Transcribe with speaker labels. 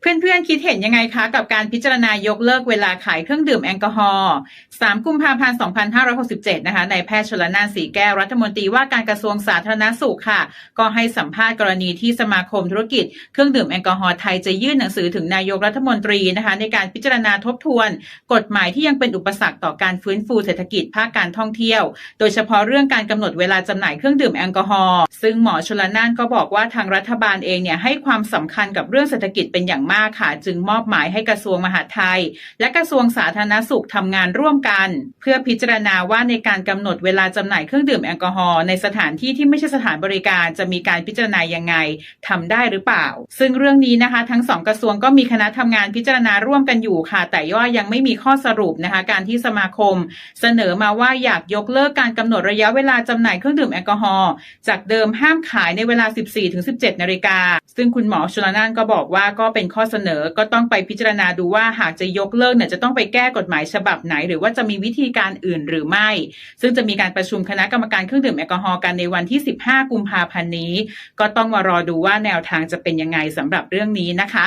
Speaker 1: เพื่อนๆ คิดเห็นยังไงคะ กับการพิจารณายกเลิกเวลาขายเครื่องดื่มแอลกอฮอล์ 3 กุมภาพันธ์ 2567 นะคะนายแพทย์ชลนานสีแก้วรัฐมนตรีว่าการกระทรวงสาธารณสุขค่ะ ก็ให้สัมภาษณ์กรณีที่สมาคมธุรกิจเครื่องดื่มแอลกอฮอล์ไทยจะยื่นหนังสือถึงนายกรัฐมนตรีนะคะ ในการพิจารณาทบทวน กฎหมายที่ยังเป็นอุปสรรคต่อการฟื้นฟูเศรษฐกิจภาคการท่องเที่ยว โดยเฉพาะเรื่องการกำหนดเวลาจำหน่ายเครื่องดื่มแอลกอฮอล์ซึ่งหมอชลนานก็บอกว่าทางรัฐบาลเองเนี่ยให้ความสำคัญกับเรื่องเศรษฐกิจเป็นอย่างมากค่ะ จึงมอบหมายให้กระทรวงมหาดไทย และกระทรวงสาธารณสุขทำงานร่วมกัน เพื่อพิจารณาว่าในการกำหนดเวลาจำหน่ายเครื่องดื่มแอลกอฮอล์ในสถานที่ที่ไม่ใช่สถานบริการจะมีการพิจารณายังไงทำได้หรือเปล่า ซึ่งเรื่องนี้นะคะ ทั้งสองกระทรวงก็มีคณะทำงานพิจารณาร่วมกันอยู่ค่ะ แต่ว่ายังไม่มีข้อสรุปนะคะ การที่สมาคม เสนอมาว่าอยากยกเลิกการกำหนดระยะเวลาจำหน่ายเครื่องดื่มแอลกอฮอล์จากเดิมห้ามขายในเวลา 14-17 นาฬิกาซึ่งคุณหมอชลนานก็บอกว่าก็เป็นข้อข้อเสนอก็ต้องไปพิจารณาดูว่าหากจะยกเลิกเนี่ยจะต้องไปแก้กฎหมายฉบับไหน หรือว่าจะมีวิธีการอื่นหรือไม่ ซึ่งจะมีการประชุมคณะกรรมการเครื่องดื่มแอลกอฮอล์กันในวันที่ 15 กุมภาพันธ์นี้ ก็ต้องมารอดูว่าแนวทางจะเป็นยังไงสำหรับเรื่องนี้นะคะ